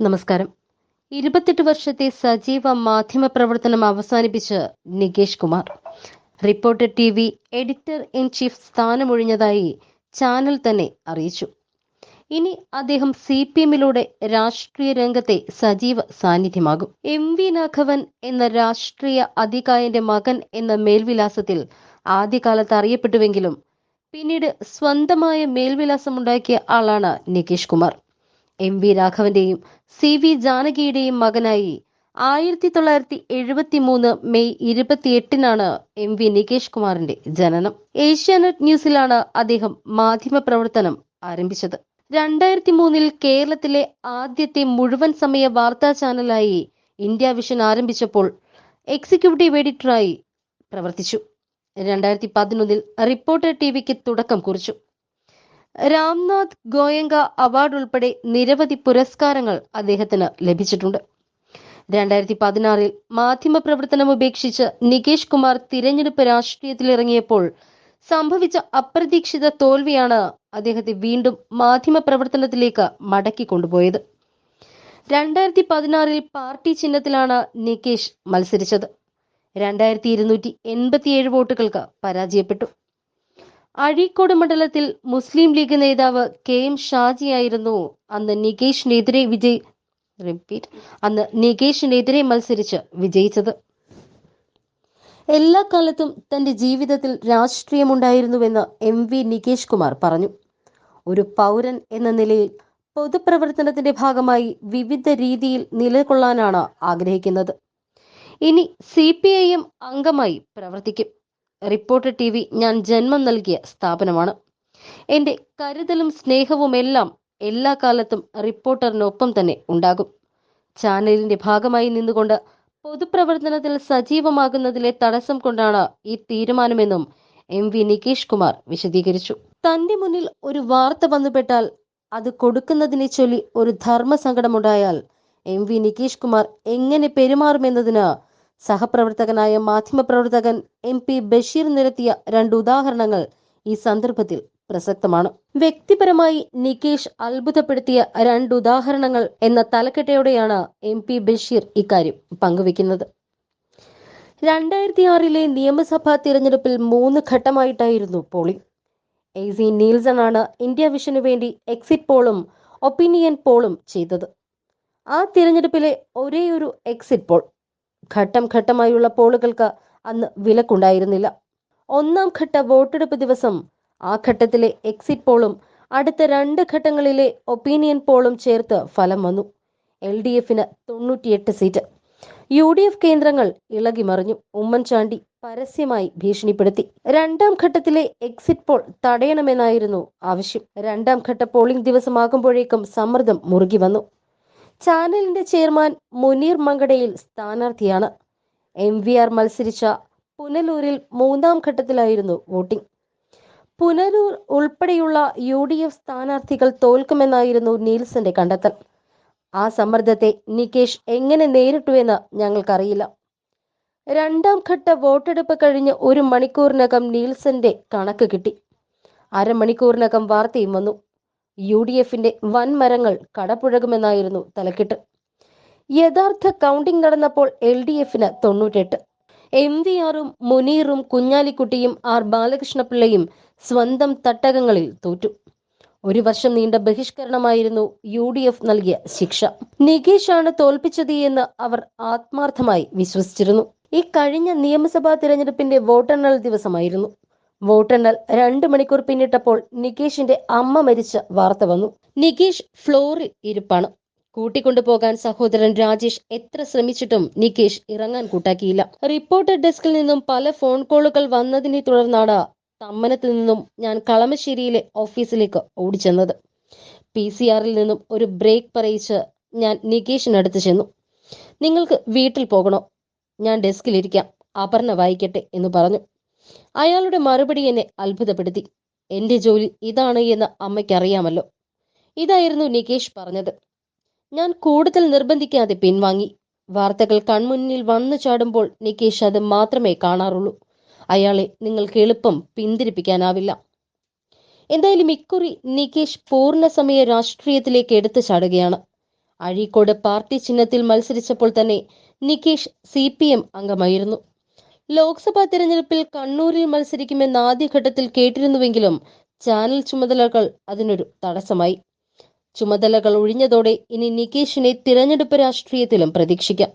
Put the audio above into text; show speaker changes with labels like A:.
A: നമസ്കാരം. ഇരുപത്തെട്ട് വർഷത്തെ സജീവ മാധ്യമ പ്രവർത്തനം അവസാനിപ്പിച്ച് Nikesh Kumar. Reporter T V editor in chief സ്ഥാനമൊഴിഞ്ഞതായി channel തന്നെ അറിയിച്ചു. ഇനി അദ്ദേഹം സി പി എമ്മിലൂടെ രാഷ്ട്രീയ രംഗത്തെ സജീവ സാന്നിധ്യമാകും. എം വി രാഘവൻ എന്ന രാഷ്ട്രീയ അധികായന്റെ മകൻ എന്ന മേൽവിലാസത്തിൽ ആദ്യകാലത്ത് അറിയപ്പെട്ടുവെങ്കിലും പിന്നീട് സ്വന്തമായ മേൽവിലാസമുണ്ടാക്കിയ ആളാണ് നികേഷ് കുമാർ. എം വി രാഘവന്റെയും സി വി ജാനകിയുടെയും മകനായി ആയിരത്തി തൊള്ളായിരത്തി എഴുപത്തി മൂന്ന് മെയ് ഇരുപത്തിയെട്ടിനാണ് എം വി നികേഷ് കുമാറിന്റെ ജനനം. ഏഷ്യാനെറ്റ് ന്യൂസിലാണ് അദ്ദേഹം മാധ്യമ പ്രവർത്തനം ആരംഭിച്ചത്. രണ്ടായിരത്തി മൂന്നിൽ കേരളത്തിലെ ആദ്യത്തെ മുഴുവൻ സമയ വാർത്താ ചാനലായി ഇന്ത്യ വിഷൻ ആരംഭിച്ചപ്പോൾ എക്സിക്യൂട്ടീവ് എഡിറ്ററായി പ്രവർത്തിച്ചു. രണ്ടായിരത്തി പതിനൊന്നിൽ റിപ്പോർട്ടർ ടി വിക്ക് തുടക്കം കുറിച്ചു. രാംനാഥ് ഗോയങ്ക അവാർഡ് ഉൾപ്പെടെ നിരവധി പുരസ്കാരങ്ങൾ അദ്ദേഹത്തിന് ലഭിച്ചിട്ടുണ്ട്. രണ്ടായിരത്തി പതിനാറിൽ മാധ്യമപ്രവർത്തനം ഉപേക്ഷിച്ച് നികേഷ് കുമാർ തിരഞ്ഞെടുപ്പ് രാഷ്ട്രീയത്തിലിറങ്ങിയപ്പോൾ സംഭവിച്ച അപ്രതീക്ഷിത തോൽവിയാണ് അദ്ദേഹത്തെ വീണ്ടും മാധ്യമപ്രവർത്തനത്തിലേക്ക് മടക്കി കൊണ്ടുപോയത്. രണ്ടായിരത്തി പതിനാറിൽ പാർട്ടി ചിഹ്നത്തിലാണ് നികേഷ് മത്സരിച്ചത്. രണ്ടായിരത്തി ഇരുന്നൂറ്റി എൺപത്തിയേഴ് വോട്ടുകൾക്ക് പരാജയപ്പെട്ടു. അഴീക്കോട് മണ്ഡലത്തിൽ മുസ്ലിം ലീഗ് നേതാവ് കെ എം ഷാജിയായിരുന്നു അന്ന് നികേഷിനെതിരെ വിജയ് റിപ്പീറ്റ് അന്ന് നികേഷിനെതിരെ മത്സരിച്ച് വിജയിച്ചത്. എല്ലാ കാലത്തും തന്റെ ജീവിതത്തിൽ രാഷ്ട്രീയമുണ്ടായിരുന്നുവെന്ന് എം വി നികേഷ് കുമാർ പറഞ്ഞു. ഒരു പൗരൻ എന്ന നിലയിൽ പൊതുപ്രവർത്തനത്തിന്റെ ഭാഗമായി വിവിധ രീതിയിൽ നിലകൊള്ളാനാണ് ആഗ്രഹിക്കുന്നത്. ഇനി സി പി ഐ എം അംഗമായി പ്രവർത്തിക്കും. റിപ്പോർട്ടർ ടി വി ഞാൻ ജന്മം നൽകിയ സ്ഥാപനമാണ്. എന്റെ കരുതലും സ്നേഹവും എല്ലാം എല്ലാ കാലത്തും റിപ്പോർട്ടറിനൊപ്പം തന്നെ ഉണ്ടാകും. ചാനലിന്റെ ഭാഗമായി നിന്നുകൊണ്ട് പൊതുപ്രവർത്തനത്തിൽ സജീവമാകുന്നതിലെ തടസ്സം കൊണ്ടാണ് ഈ തീരുമാനമെന്നും എം വി നികേഷ് കുമാർ വിശദീകരിച്ചു. തന്റെ മുന്നിൽ ഒരു വാർത്ത വന്നുപെട്ടാൽ അത് കൊടുക്കുന്നതിനെ ചൊല്ലി ഒരു ധർമ്മസങ്കടമുണ്ടായാൽ എം വി നികേഷ് കുമാർ എങ്ങനെ പെരുമാറുമെന്നതിന് സഹപ്രവർത്തകനായ മാധ്യമപ്രവർത്തകൻ എം പി ബഷീർ നിരത്തിയ രണ്ട് ഉദാഹരണങ്ങൾ ഈ സന്ദർഭത്തിൽ പ്രസക്തമാണ്. വ്യക്തിപരമായി നികേഷ് അത്ഭുതപ്പെടുത്തിയ രണ്ട് ഉദാഹരണങ്ങൾ എന്ന തലക്കെട്ടയോടെയാണ് എം പി ബഷീർ ഇക്കാര്യം പങ്കുവെക്കുന്നത്. രണ്ടായിരത്തി ആറിലെ നിയമസഭാ തിരഞ്ഞെടുപ്പിൽ മൂന്ന് ഘട്ടമായിട്ടായിരുന്നു പോളിംഗ്. എ സി നീൽസൺ ആണ് ഇന്ത്യ വിഷനു വേണ്ടി എക്സിറ്റ് പോളും ഒപ്പീനിയൻ പോളും ചെയ്തത്. ആ തിരഞ്ഞെടുപ്പിലെ ഒരേയൊരു ഒരു എക്സിറ്റ് പോൾ ഘട്ടം ഘട്ടമായുള്ള പോളുകൾക്ക് അന്ന് വിലക്കുണ്ടായിരുന്നില്ല. ഒന്നാം ഘട്ട വോട്ടെടുപ്പ് ദിവസം ആ ഘട്ടത്തിലെ എക്സിറ്റ് പോളും അടുത്ത രണ്ട് ഘട്ടങ്ങളിലെ ഒപ്പീനിയൻ പോളും ചേർത്ത് ഫലം വന്നു. എൽ ഡി എഫിന് തൊണ്ണൂറ്റിയെട്ട് സീറ്റ്. യു ഡി എഫ് കേന്ദ്രങ്ങൾ ഇളകി മറിഞ്ഞു ഉമ്മൻചാണ്ടി പരസ്യമായി ഭീഷണിപ്പെടുത്തി. രണ്ടാം ഘട്ടത്തിലെ എക്സിറ്റ് പോൾ തടയണമെന്നായിരുന്നു ആവശ്യം. രണ്ടാം ഘട്ട പോളിംഗ് ദിവസമാകുമ്പോഴേക്കും സമ്മർദ്ദം മുറുകി വന്നു. ചാനലിന്റെ ചെയർമാൻ മുനീർ മങ്കടയിൽ സ്ഥാനാർത്ഥിയാണ്. എം വി ആർ മത്സരിച്ച പുനലൂരിൽ മൂന്നാം ഘട്ടത്തിലായിരുന്നു വോട്ടിംഗ്. പുനലൂർ ഉൾപ്പെടെയുള്ള യു ഡി എഫ് സ്ഥാനാർത്ഥികൾ തോൽക്കുമെന്നായിരുന്നു നീൽസന്റെ കണ്ടെത്തൽ. ആ സമ്മർദ്ദത്തെ നികേഷ് എങ്ങനെ നേരിട്ടു എന്ന് ഞങ്ങൾക്കറിയില്ല. രണ്ടാം ഘട്ട വോട്ടെടുപ്പ് കഴിഞ്ഞ് ഒരു മണിക്കൂറിനകം നീൽസന്റെ കണക്ക് കിട്ടി. അരമണിക്കൂറിനകം വാർത്തയും വന്നു. യു ഡി എഫിന്റെ വൻമരങ്ങൾ കടപുഴകുമെന്നായിരുന്നു തലക്കെട്ട്. യഥാർത്ഥ കൗണ്ടിംഗ് നടന്നപ്പോൾ എൽ ഡി എഫിന് തൊണ്ണൂറ്റെട്ട്. എം വി ആറും മുനീറും കുഞ്ഞാലിക്കുട്ടിയും ആർ. ബാലകൃഷ്ണപിള്ളയും സ്വന്തം തട്ടകങ്ങളിൽ തോറ്റു. ഒരു വർഷം നീണ്ട ബഹിഷ്കരണമായിരുന്നു യു ഡി എഫ് നൽകിയ ശിക്ഷ. നികേഷാണ് തോൽപ്പിച്ചത് എന്ന് അവർ ആത്മാർത്ഥമായി വിശ്വസിച്ചിരുന്നു. ഈ കഴിഞ്ഞ നിയമസഭാ തിരഞ്ഞെടുപ്പിന്റെ വോട്ടെണ്ണൽ ദിവസമായിരുന്നു. വോട്ടെണ്ണൽ രണ്ട് മണിക്കൂർ പിന്നിട്ടപ്പോൾ നികേഷിന്റെ അമ്മ മരിച്ച വാർത്ത വന്നു. നികേഷ് ഫ്ലോറിൽ ഇരിപ്പാണ്. കൂട്ടിക്കൊണ്ടുപോകാൻ സഹോദരൻ രാജേഷ് എത്ര ശ്രമിച്ചിട്ടും നികേഷ് ഇറങ്ങാൻ കൂട്ടാക്കിയില്ല. റിപ്പോർട്ടർ ഡെസ്കിൽ നിന്നും പല ഫോൺ കോളുകൾ വന്നതിനെ തുടർന്നാണ് തമ്മനത്ത് നിന്നും ഞാൻ കളമശ്ശേരിയിലെ ഓഫീസിലേക്ക് ഓടിച്ചെന്നത്. പി സി ആറിൽ നിന്നും ഒരു ബ്രേക്ക് പറയിച്ച് ഞാൻ നികേഷിനടുത്ത് ചെന്നു. നിങ്ങൾക്ക് വീട്ടിൽ പോകണോ? ഞാൻ ഡെസ്കിലിരിക്കാം അപർണ വായിക്കട്ടെ എന്ന് പറഞ്ഞു. അയാളുടെ മറുപടി എന്നെ അത്ഭുതപ്പെടുത്തി. എന്റെ ജോലി ഇതാണ് എന്ന് അമ്മയ്ക്കറിയാമല്ലോ. ഇതായിരുന്നു നികേഷ് പറഞ്ഞത്. ഞാൻ കൂടുതൽ നിർബന്ധിക്കാതെ പിൻവാങ്ങി. വാർത്തകൾ കൺമുന്നിൽ വന്നു ചാടുമ്പോൾ നികേഷ് അത് മാത്രമേ കാണാറുള്ളൂ. അയാളെ നിങ്ങൾക്ക് എളുപ്പം പിന്തിരിപ്പിക്കാനാവില്ല. എന്തായാലും ഇക്കുറി നികേഷ് പൂർണ സമയ രാഷ്ട്രീയത്തിലേക്ക് എടുത്തു ചാടുകയാണ്. അഴീക്കോട് പാർട്ടി ചിഹ്നത്തിൽ മത്സരിച്ചപ്പോൾ തന്നെ നികേഷ് സി പി എം അംഗമായിരുന്നു. ലോക്സഭാ തെരഞ്ഞെടുപ്പിൽ കണ്ണൂരിൽ മത്സരിക്കുമെന്ന് ആദ്യഘട്ടത്തിൽ കേട്ടിരുന്നുവെങ്കിലും ചാനൽ ചുമതലകൾ അതിനൊരു തടസ്സമായി. ചുമതലകൾ ഒഴിഞ്ഞതോടെ ഇനി നികേഷിനെ തിരഞ്ഞെടുപ്പ് രാഷ്ട്രീയത്തിലും പ്രതീക്ഷിക്കാം.